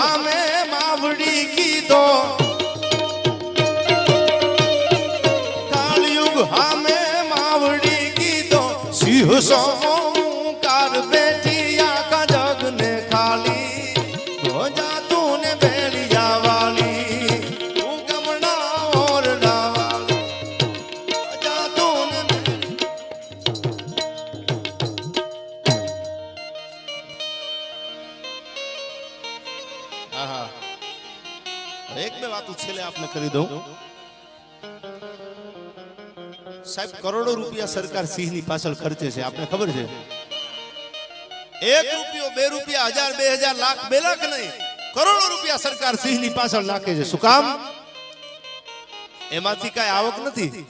હામે માવડી કીધો કાળયુગ અમે માવડી કીધો સિંહ કરી દઉં સાહેબ, કરોડો રૂપિયા સરકાર સિંહની પાછળ ખર્ચે છે, આપને ખબર છે? એક રૂપિયો, બે રૂપિયા, હજાર, બે હજાર, લાખ, બે લાખ નહીં. કરોડો રૂપિયા સરકાર સિંહની પાછળ નાખે છે. શું કામ? એમાંથી કઈ આવક નથી?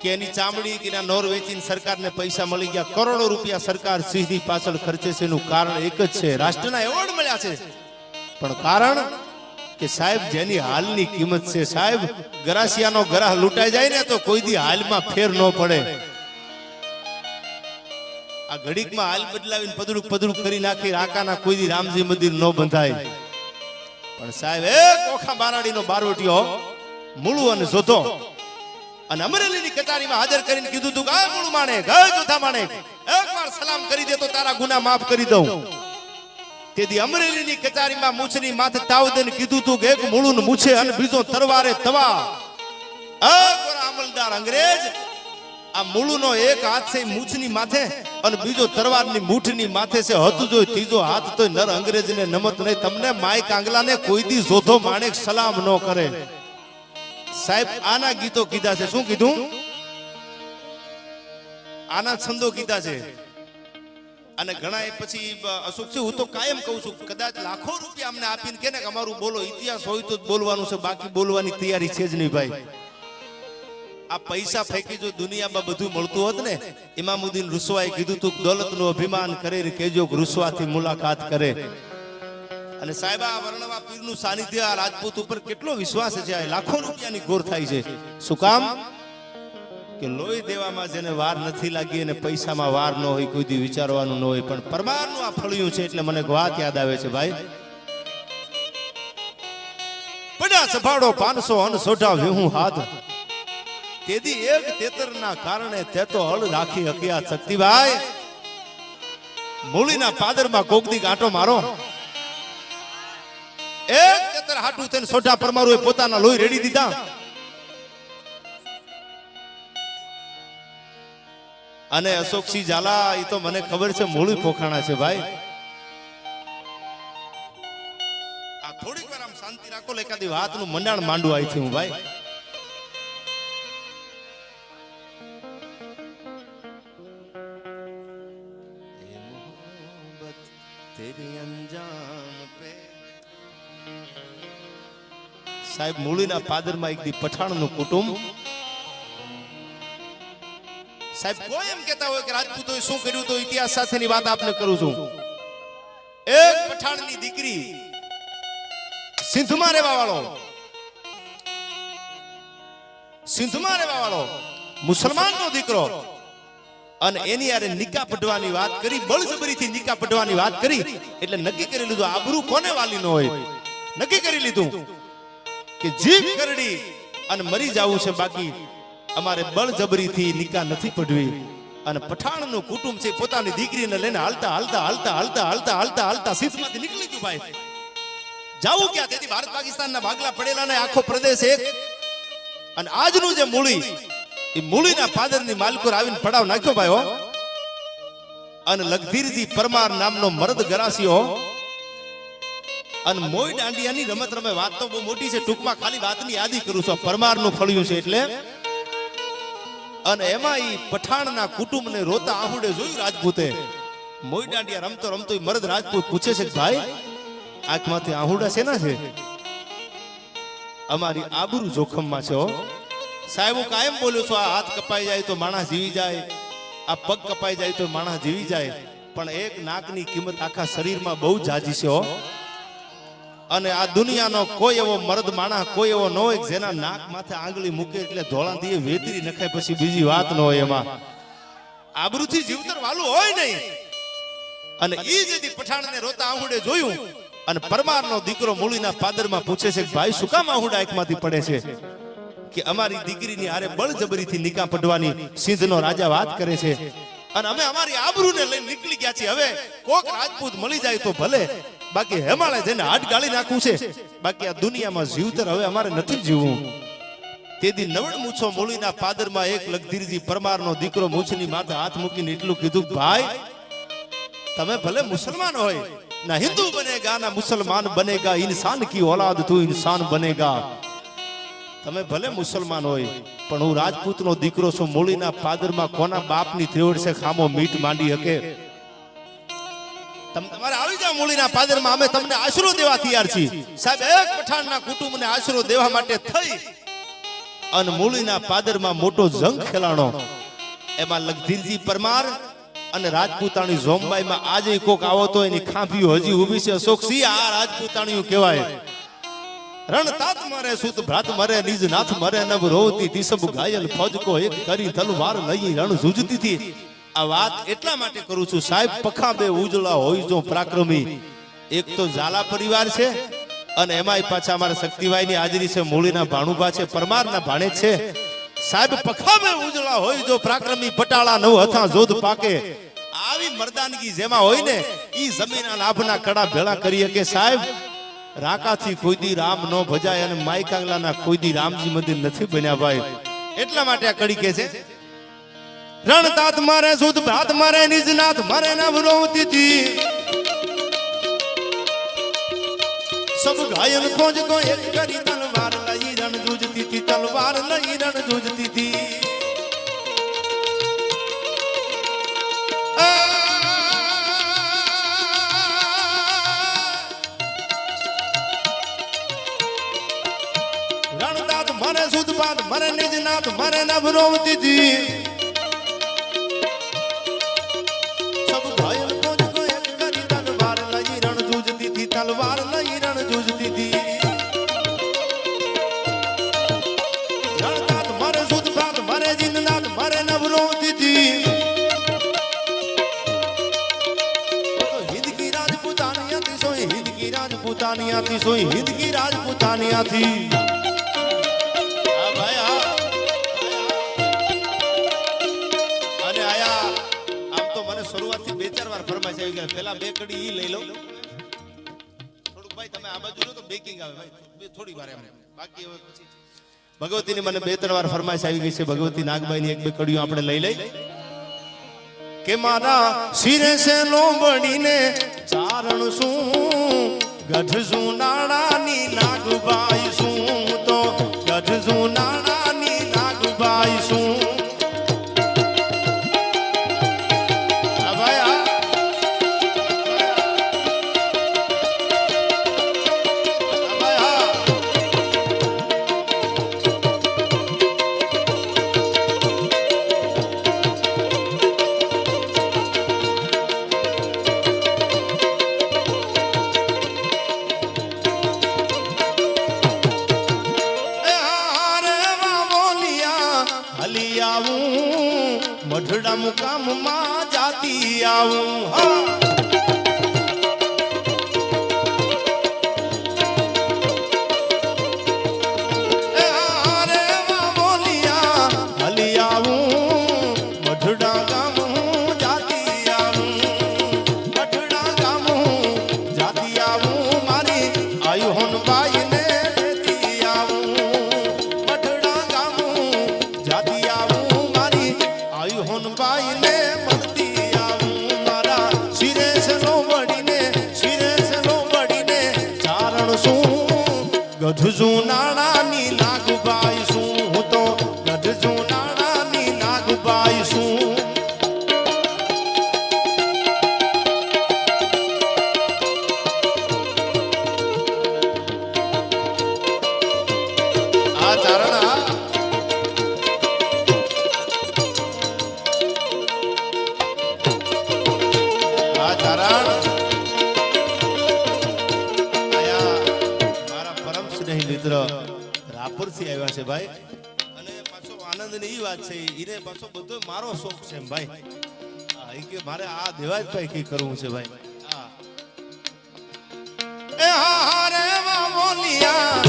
કે એની ચામડી, કે એના નોર વેચીને સરકારને પૈસા મળી ગયા? કરોડો રૂપિયા સરકાર સિંહની પાછળ ખર્ચે છે, એનું કારણ એક જ છે. રાષ્ટ્રના એવોર્ડ મળ્યા છે. પણ કારણ? કે સાહેબ, જેની હાલની કિંમત છે, સાહેબ, ગરાસિયાનો ગ્રાહ લૂંટાઈ જાય ને તો કોઈ દી હાલમાં ફેર ન પડે. આ ઘડીકમાં હાલ બદલાવીને પદડું પદડું કરી નાખી, રાકાના કોઈ દી રામજી મંદિર ન બંધાય. પણ સાહેબ એ કોખા બારાડીનો બારોટિયો મૂળું અને જોધો. અને અમરેલીની કચારીમાં હાજર કરીને કીધું તું આ મૂળ માણે ગય જોતા માણે. એકવાર સલામ કરી દે તો તારા ગુના માફ કરી દઉં. તેથી અમરેલીની કચારીમાં મૂછની માથે તાવ દઈને કીધું તું કે એક મૂળું મૂછે અને બીજો તરવારે તવા. અમલદાર અંગ્રેજ, આ મૂળુનો એક હાથ છે મૂછની માથે અને બીજો તરવારની મૂઠની માથે છે હતું જોઈ ત્રીજો હાથ તો નર અંગ્રેજને નમત નહીં. તમને માય કાંગલાને કોઈ દી જોધો માણેક સલામ ન કરે. સાહેબ, આના ગીતો કીધા છે. શું કીધું? આના છંદો કીધા છે. અને ઘણા પછી બ- અશોક છે, હું તો કાયમ કહું છું, કદાચ લાખો રૂપિયા અમને આપીને કે ને કે અમારું બોલો, ઇતિહાસ હોય તો બોલવાનું છે, બાકી બોલવાની તૈયારી છે જ નહીં ભાઈ. આ પૈસા ફેંકી જો દુનિયામાં બધું મળતું હોત ને, ઇમામુદ્દીન રૂસવાએ કીધું તું, દોલતનું અભિમાન કરે ને કેજો રૂસવાથી મુલાકાત કરે. અને સાહેબ, આ વર્ણવા પીરનું સાનિધ્ય આ રાજપૂત ઉપર કેટલો વિશ્વાસ છે, આ લાખો રૂપિયાની ગોર થાય છે. શું કામ? કે લોહી દેવામાં જેને વાર નથી લાગી અને પૈસામાં વાર ન હોય, કોઈ દી વિચારવાનું ન હોય, પણ પરમારનું આ ફળિયું છે એટલે મને વાત યાદ આવે છે, ભાઈ. પડ્યા સફાડો પાંચસો અનસોઢા વેહું હાથ. તેથી એક તેતરના કારણે તે તો હળ રાખી હકિયા શક્તિભાઈ. મૂળીના પાદરમાં કોકદી ગાંટો મારો. એક તેતર હાટું તેને સોઢા પરમારુએ પોતાના લોહી રેડી દીધા. અને અશોકસિંહ ઝાલા, એ તો મને ખબર છે, મૂળી પોખાણા છે ભાઈ. આ થોડીક વાર આમ શાંતિ રાખો એકાદી વાતનું મંડાણ માંડું આવી છું ભાઈ. સાહેબ, મૂળીના પાદરમાં એક દી પઠાણનું કુટુંબ સાહેબ, કોઈ એમ કહેતા હોય કે રાજપૂતોએ શું કર્યું તો ઇતિહાસ સાથેની વાત આપને કરું છું. એક પઠાણની દીકરી સિંધમાં રહેવા વાળો, સિંધમાં રહેવા વાળો, મુસલમાનનો દીકરો અને એની યારે નિકા પઢવાની વાત કરી, બળજબરીથી નિકા પઢવાની વાત કરી, એટલે નક્કી કરી લીધું, આબરૂ કોને વાલી નો હોય? નક્કી કરી લીધું કે જીભ કરડી અને મરી જવું છે બાકી અમારે બળજબરીથી નિકા નથી પડવી. અને પઠાણનું કુટુંબ છે, પોતાની દીકરીને લઈને હાલતા હાલતા હાલતા હાલતા હાલતા હાલતા હાલતા સીધમાંથી નીકળી ગયું ભાઈ. જાવું ક્યાં? તેથી ભારત પાકિસ્તાનના ભાગલા પડેલા ને આખો પ્રદેશ એક. અને આજનું જે મૂળી, એ મૂળીના પાદરની માલકોર આવીને પડાવ નાખ્યો ભાઈ હો. અને લગધીરજી પરમાર નામનો મરદ ગરાસીઓ અને મોય દાંડિયાની રમત રમે વાત તો બહુ મોટી છે, ટૂંકમાં ખાલી વાતની યાદી કરું છું. પરમારનું ફળ્યું છે એટલે અને એમાં ઈ પઠાણના કુટુંબને રોતા આહુડે જોયું રાજપૂતે? મોઈ દાંડિયા રમતો રમતો મરદ રાજપૂત પૂછે છે ભાઈ, આંખમાંથી આહુડા શેના છે? અમારી આબરૂ જોખમમાં છે. સાહેબ, હું કાયમ બોલું છું, આ હાથ કપાઈ જાય તો માણસ જીવી જાય, આ પગ કપાઈ જાય તો માણસ જીવી જાય, પણ એક નાકની કિંમત આખા શરીરમાં બહુ જાજી છે અને આ દુનિયાનો કોઈ એવો મર્દ માણસ, કોઈ એવો ન હોય જેના નાક માથે આંગળી મૂકે એટલે ધોળા દીએ વેતરી નખાય, પછી બીજી વાત ન હોય એમાં. આબરૂથી જીવતર વાલું હોય નહીં. અને એ જેથી પઠાણને રોતા આહુડે જોયું. અને પરમારનો દીકરો મૂળીના પાદરમાં પૂછે છે ભાઈ, શું કામ આહુડ આંખમાંથી પડે છે? કે અમારી દીકરીની આરે બળજબરીથી નિકા પડવાની સિંધનો રાજા વાત કરે છે. અને અમે અમારી આબરૂને લઈને નીકળી ગયા છીએ. હવે કોક રાજપૂત મળી જાય તો ભલે. બાકી હેમાલય જેને હાથ ગાળી નાખવું છે. બાકી આ દુનિયામાં જીવતર હવે અમારે નથી જીવવું. તેથી નવણ મૂછો મૂળીના પાદરમાં એક લગધીરજી પરમારનો દીકરો મૂછની માથે હાથ મૂકીને એટલું કીધું, ભાઈ, તમે ભલે મુસલમાન હોય, ના હિન્દુ બનેગા, ના મુસલમાન બનેગા, ઇન્સાન કી ઓલાદ તું ઇન્સાન બનેગા. તમે ભલે મુસલમાન હોય, પણ હું રાજપૂતનો દીકરો છું, મૂળીના પાદરમાં કોના બાપની ત્રેવડ છે ખામો મીટ માંડી હકે તમ, તમારે આવી જાઓ મૂળીના પાદરમાં અમે તમને આશરો દેવા તૈયાર છીએ. સાહેબ, એક પઠાણના કુટુંબને આશરો દેવા માટે થઈ અને મૂળીના પાદરમાં મોટો જંગ ખેલાણો. એમાં લગધીરજી પરમાર અને રાજપૂતાણી ઝોમબાઈમાં આજે કોક આવો તો એની ખાંભીઓ હજી ઊભી છે. અશોક સિંહ આ રાજપૂતાણીયું કહેવાય. રણતાત મરે, સુત ભ્રાત મરે નિજ નાથ મરે, નવ રોતી તિસબ ઘાયલ ફોજકો એક કરી તલવાર લઈ રણ ઝૂઝતી હતી. આ વાત એટલા માટે કરું છું. સાહેબ, પખા બે ઉજળા હોય જો પ્રાક્રમી. એક તો ઝાલા પરિવાર છે અને એમાંય પાછા અમારા શક્તિભાઈની હાજરી છે, મૂળીના ભાણુભા છે, પરમારના ભાણે છે. સાહેબ, પખા બે ઉજળા હોય જો પ્રાક્રમી, પટાળા નવ હથા જોધ પાકે. આવી મર્દાનગી જેમાં હોય ને, ઈ જમીનના લાભના કડા ભેળા કરીએ કે સાહેબ, રાકાથી કોઈ દી રામ નો ભજાય અને માઈ કાંગલાના કોઈ દી રામજી મંદિર નથી બન્યા ભાઈ. એટલા માટે આ કડી કે છે રણતાત મારે સુદ ભાત મારે નિજનાથ, મારે ના વરોવતી સબ ગાયન ખોજ કો એક કરી તલવાર લઈ રણ જૂજતી થી તલવાર લઈ રણ જૂજતી થી રણદાત મરે સુધપાત મરે નિજનાથ, મરે નભરોવતી જી રાજપૂતાની હિદગી સોય હિંદ કી રાજપૂતાની હતી હા, ભાઈ, હા. અને આયા, આમ તો મને શરૂઆતથી બે ચાર વાર ફરમાઈ આવી પેલા બે કડી ઈ લઈ લઉં. થોડુંક ભાઈ, તમે આ બાજુ તો બેકિંગ આવે. ભાઈ થોડી વાર એમ. બાકી હવે પછી ભગવતીની મને બે, ત્રણ વાર ફરમાઈશ આવી ગઈ છે. ભગવતી નાગબાઈની એક બે કડીઓ આપણે લઈ લઈ. કે મારા શિરે છે લોંબડીને ચારણ શું ગઢ શું નાણાની નાગબાઈ શું તો. ગઢ શું નાણાની નાગબાઈ શું ગઢ શું નાણાની નહીં મિત્ર. રાપરથી આવ્યા છે ભાઈ. અને પાછો આનંદની એ વાત છે એને પાછો બધો મારો શોખ છે ભાઈ. હા એ કે મારે આ દેવા જ ભાઈ કઈ કરવું છે ભાઈ. હા. એ હા હા રે મોલિયા.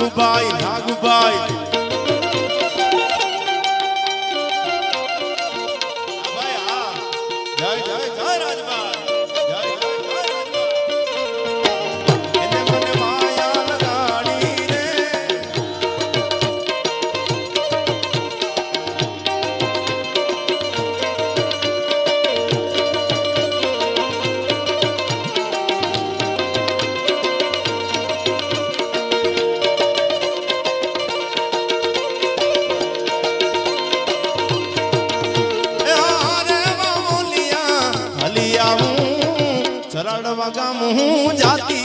નાગુભાઈ નાગુભાઈ ગમ હું જાતી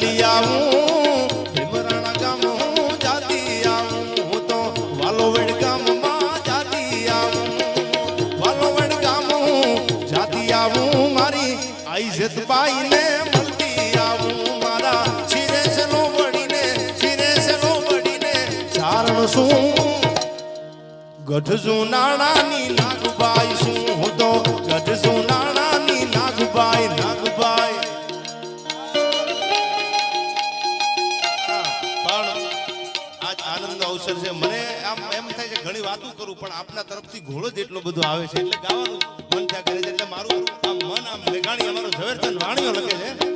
ચાલી આવું ભીમરાણા ગામ હું ચારણ શું ગઢ જુનાણાની નાગબાઈ શું હું તો. ગઢ જુનાણાની નાગબાઈ નાગ પણ આપના તરફથી ઘોડો જ એટલો બધો આવે છે એટલે ગાવાનું મન ત્યાં કરે છે એટલે મારું આ મન આમ મેઘાણી, અમારો ઝવેરચંદ વાણીઓ લખે છે.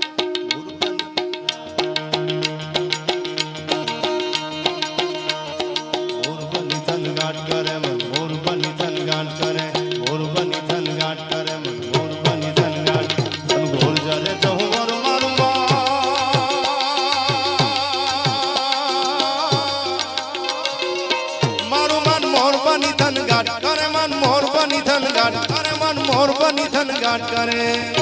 દાન કરે.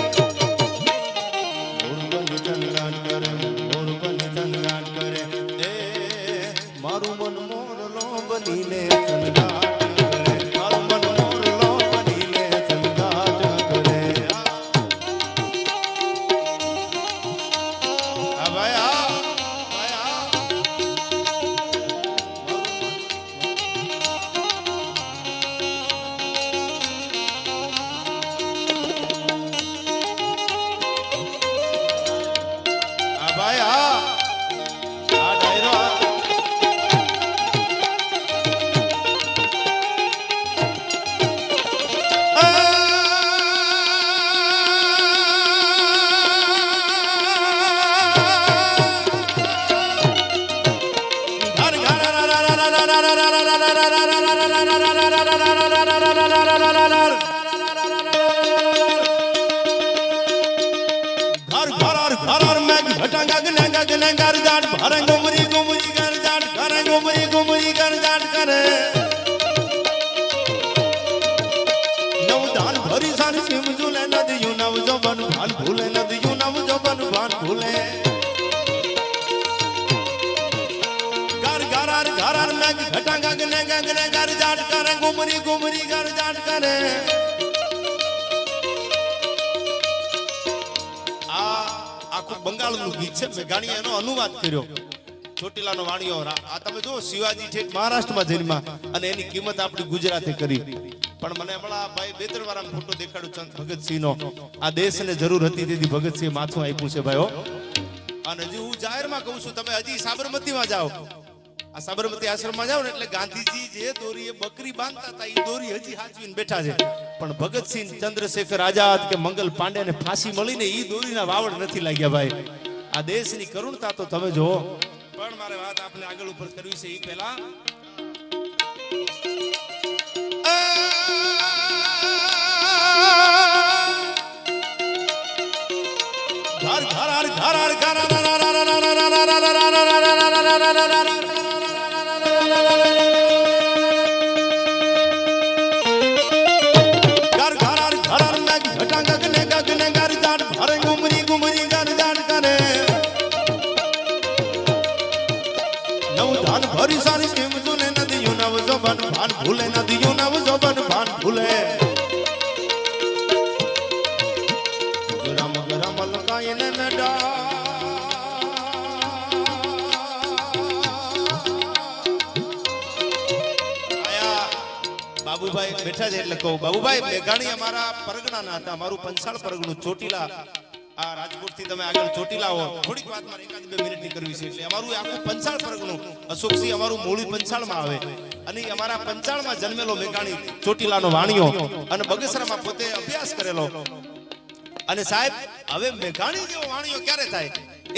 ગંગ ને ગંગ ને ગર ઘુમરી ગુમરી ગાર કરે આ આખું બંગાળનું ગીત છે મેઘાણીએ એનો અનુવાદ કર્યો. ચોટીલાનો વાણિયો રા- આ તમે જો શિવાજી ઠેઠ મહારાષ્ટ્રમાં જન્મા અને એની કિંમત આપણી ગુજરાતે કરી. પણ મને હમણાં ભાઈ બે ત્રણ વાર ફોટો દેખાડ્યો ચંદ ભગતસિંહનો. આ દેશને જરૂર હતી, તેથી ભગતસિંહ માથું આપ્યું છે, ભાઈઓ. અને હજી હું જાહેરમાં કહું છું, તમે હજી સાબરમતીમાં જાઓ. આ સાબરમતી આશ્રમમાં જાઓ ને એટલે ગાંધીજી જે દોરીએ બકરી બાંધતા હતા એ દોરી હજી હાચવીને બેઠા છે પણ ભગતસિંહ ચંદ્રશેખર આઝાદ કે મંગલ પાંડેને ફાંસી મળીને એ દોરીના વાવડ નથી લાગ્યા ભાઈ આ દેશની કરુણતા તો તમે જુઓ પણ મારે વાત આપણે આગળ ઉપર કરવી છે એ પહેલા ઘર ઘર હર ઘર હર ઘર ઘર ભૂલે નદીઓ નવ જોબન ભાન ભૂલે. ગરમ ગરમ લકાઈને મેડા. બાબુભાઈ બેઠા છે એટલે કહું. બાબુભાઈ મેઘાણી અમારા પરગણાના હતા. અમારું પંચાળ પરગણું ચોટીલા થી તમે આગળ ચોટીલા લાવો. થોડીક વાત મારે એકાદ બે મિનિટની કરવી છે. એટલે અમારું આખું પંચાળ પરગણું અશોકસિંહ અમારું મૂળી પંચાળમાં આવે. અને અમારા પંચાળમાં જન્મેલો મેઘાણી ચોટીલાનો વાણિયો અને બગસરામાં પોતે અભ્યાસ કરેલો. અને સાહેબ, હવે મેઘાણી જેવો વાણિયો ક્યારે થાય?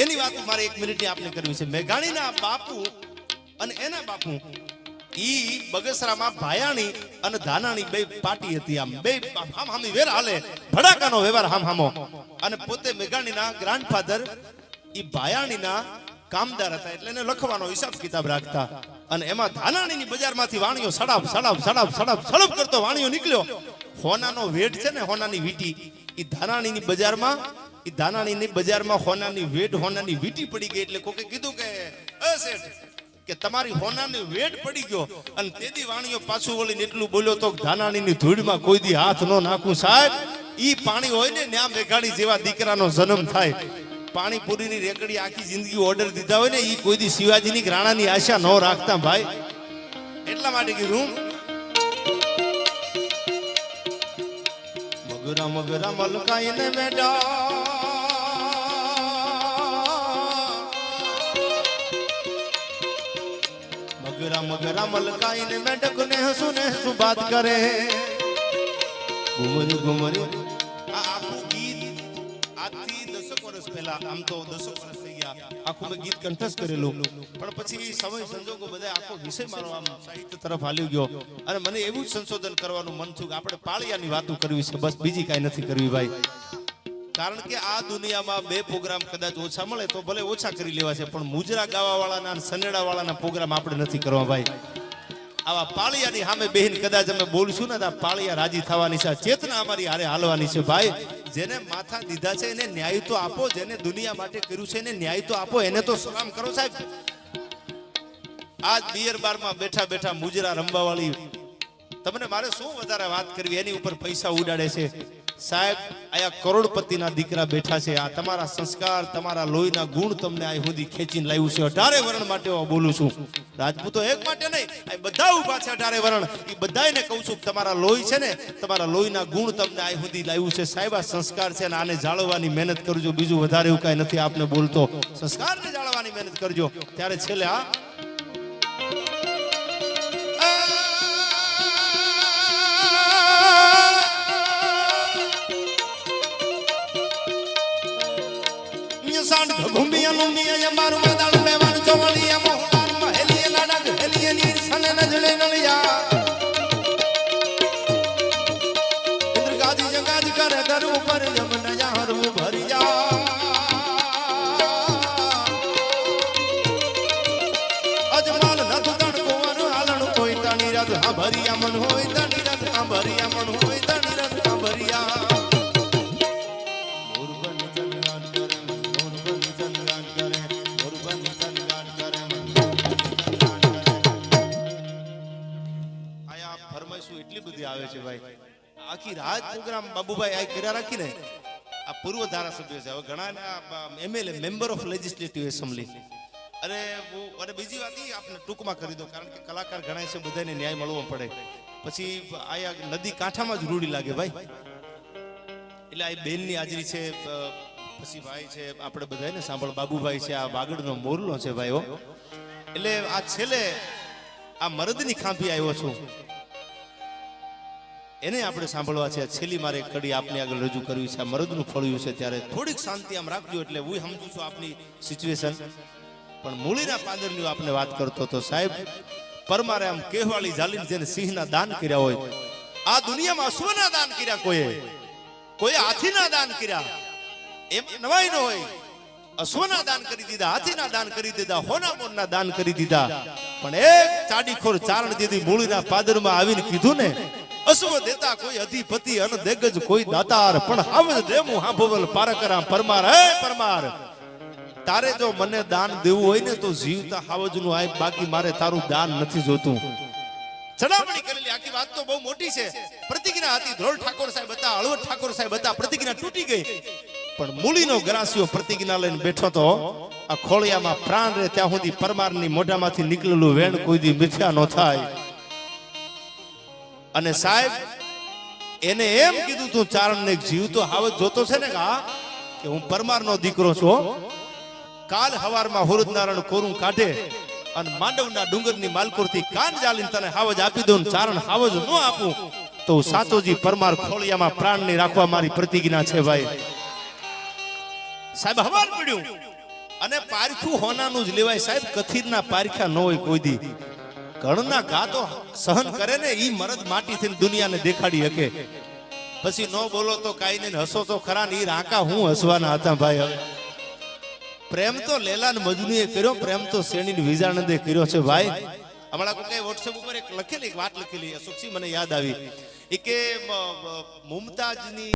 એની વાત મારે એક મિનિટની આપને કરવી છે. મેઘાણીના બાપુ અને એના બાપુ ઈ બગસરામાં ભાયાણી અને ધાનાણી બે પાટી હતી આમ. બે હામ હામી વેર હાલે. ભડાકાનો વ્યવહાર હામ હામો. અને પોતે મેઘાણીના ગ્રાન્ડફાધર ઈ ભાયાણીના કામદાર હતા એટલે એને લખવાનો હિસાબ કિતાબ રાખતા. અને એમાં ધાનાણીની બજારમાંથી વાણીઓ સડાપ સડાપ સડાપ સડાપ સડપ કરતો વાણીઓ નીકળ્યો. હોનાનો વેટ છે ને હોનાની વીટી. ઈ ધાનાણીની બજારમાં ઈ ધાનાણીની બજારમાં હોનાની વેટ હોનાની વીટી પડી ગઈ એટલે કોકે કીધું કે "અ શેઠ, કે તમારી હોનાની વેટ પડી ગયો અને તેદી વાણીઓ પાછું વળીને એટલું બોલ્યો તો ધાનાણીની ધૂળમાં કોઈ દી હાથ ન નાખું સાહેબ. ઈ પાણી હોય ને ન્યા મેઘાણી જેવા દીકરાનો જન્મ થાય. પાણીપુરીની રેકડી આખી જિંદગી ઓર્ડર દીધા હોય ને, ઈ કોઈ દી શિવાજીની રાણાની આશા ન રાખતા ભાઈ. એટલા માટે કીધું. મગરા મગરા, મલકાઈને બેડા મગરા મલકાઈને મેઢક ને હસુ ને હસુ બાત કરે ઘુમરી ઘુમરી આ આખું ગીત આજથી દસક વર્ષ પહેલા આમ તો દસક વર્ષ થઈ ગયા આખું મેં ગીત કંઠસ્થ કરેલું. પણ પછી સમય સંજોગો બધા આખો વિષય મારો આમ સાહિત્ય તરફ હાલ્યો ગયો. અને મને એવું જ સંશોધન કરવાનું મન થયું કે આપણે પાળિયાની વાતો કરવી છે બસ બીજી કાંઈ નથી કરવી ભાઈ. કારણ કે આ દુનિયામાં બે પ્રોગ્રામ કદાચ ઓછા મળે તો ભલે ઓછા કરી લેવા છે, પણ મુજરા ગાવા વાળાના સનેડા વાળાના પ્રોગ્રામ આપણે નથી કરવા ભાઈ. આવા પાળિયાની સામે બેહીન કદાચ અમે બોલશું ને પાળિયા રાજી થવાની છે ચેતના અમારી હારે હાલવાની છે ભાઈ. જેને માથા દીધા છે એને ન્યાય તો આપો, જેને દુનિયા માટે કર્યું છે એને ન્યાય તો આપો, એને તો સલામ કરો સાહેબ. આજ બિયર બારમાં બેઠા બેઠા મુજરા રમવા વાળી તમને મારે શું વધારે વાત કરવી? એની ઉપર પૈસા ઉડાડે છે. સાહેબ, આયા કરોડપતિના દીકરા બેઠા છે. આ તમારા સંસ્કાર, તમારા લોહીના ગુણ તમને આ સુધી ખેંચીને લાવ્યું છે. અઢારે વર્ણ માટે હું બોલું છું. રાજપૂતો એક માટે નહીં બધા ઊભા છે અઢારે વર્ણ. એ બધાને કહું છું તમારા લોહી છે ને, તમારા લોહીના ગુણ તમને આ સુધી લાવ્યું છે. સાહેબ, આ સંસ્કાર છે ને, આને જાળવવાની મહેનત કરજો. બીજું વધારે એવું કાંઈ નથી આપને બોલતો. સંસ્કારને જાળવવાની મહેનત કરજો. ત્યારે છેલ્લે આ મારું મેવાન ચોવળિયા મોહદાન મહેલીએ લાડા ગહેલીએ નીર સને નજળે નળિયા. આખી રાત પ્રોગ્રામ બાબુભાઈ આ કર્યા રાખીને આ પૂર્વ ધારાસભ્ય છે. હવે ઘણા MLA, member of legislative assembly. અરે અરે બીજી વાત ઈ આપને ટૂંકમાં કરી દો કારણ કે કલાકાર ઘણા છે, બધાને ન્યાય મળવો પડે. પછી આયા નદી કાંઠામાં જ રૂડી લાગે ભાઈ. એટલે આ બેનની હાજરી છે પછી ભાઈ છે, આપણે બધાને સાંભળ. બાબુભાઈ છે, આ વાગડનો મોરલો છે ભાઈઓ એટલે આ છેલ્લે આ મરદની ખાંભી આવ્યો છું. એને આપણે સાંભળવા છે, છેલ્લી મારે કડી આપની આગળ રજૂ કરવી છે મરદનું ફળ્યું છે, ત્યારે થોડીક શાંતિ આમ રાખજો એટલે હું સમજુ છું આપની સિચ્યુએશન પણ મૂળીના પાદરની આપને વાત કરતો તો સાહેબ, પરમારે આમ કેહવાળી જાલીને જેને સિંહના દાન કર્યા હોય, આ દુનિયામાં અશ્વના દાન કર્યા કોઈએ? કોઈ હાથીના દાન કર્યા? એમ નવાઈ ન હોય. અશ્વના દાન કરી દીધા, હાથીના દાન કરી દીધા હોના મોરના દાન કરી દીધા. પણ એક ચાડીખોર ચારણ દીધી મૂળીના પાદરમાં આવીને કીધું ને અશ્વ દેતા કોઈ અધિપતિ અન દેગજ કોઈ દાતાર, પણ હાવજ દેમું હાંભવલ પારકરામ પરમાર. હે પરમાર, તારે જો મને દાન દેવું હોય ને તો જીવતા હાવજનું આય, બાકી મારે તારું દાન નથી જોતું. ચડામણી કરેલી આખી વાત તો બહુ મોટી છે. પ્રતિજ્ઞા હતી, ધ્રોલ ઠાકોર સાહેબ હતા, હળવદ ઠાકોર સાહેબ હતા, પ્રતિજ્ઞા તૂટી ગઈ. પણ મૂલીનો ગ્રાસિયો પ્રતિજ્ઞા લઈને બેઠો તો, આ ખોળિયામાં પ્રાણ રહે ત્યાં સુધી પરમારની મોઢામાંથી નીકળેલું વેણ કોઈ દી મિથ્યા ન થાય. અને સાહેબ, એને એમ કીધું, તું ચારણને જીવ તો હાવજ જોતો છે ને કા કે હું પરમારનો દીકરો છું કાલ હવારમાં હુરદ નારાયણ કોરું કાઢે અને માંડવના ડુંગરની માલકોરથી કાન જાલીને તને હાવજ આપી દઉં ચારણ હાવજ ન આપું, તો સાચોજી પરમાર ખોળિયામાં પ્રાણ નહીં રાખવા મારી પ્રતિજ્ઞા છે ભાઈ. સાહેબ હવાલ પડ્યું. અને પારખું હોનાનું જ લેવાય સાહેબ, કથિરના પારખા ન હોય કોઈ દી. ઘણના ઘા તો સહન કરે ને એ મરદ માટી થઈને દુનિયાને દેખાડી શકે. પછી ન બોલો તો કાઈ નહીં, હસો તો ખરા ને એ રાકા હું હસવાના હતા ભાઈ હવે. પ્રેમ તો લેલા ને મજનુએ કર્યો, પ્રેમ તો શેણી વિજાનંદે કર્યો છે ભાઈ. હમણાં કોઈ વોટ્સએપ ઉપર એક લખેલી, એક વાત લખેલી અશોકસિંહ મને યાદ આવી. એ કે મુમતાજની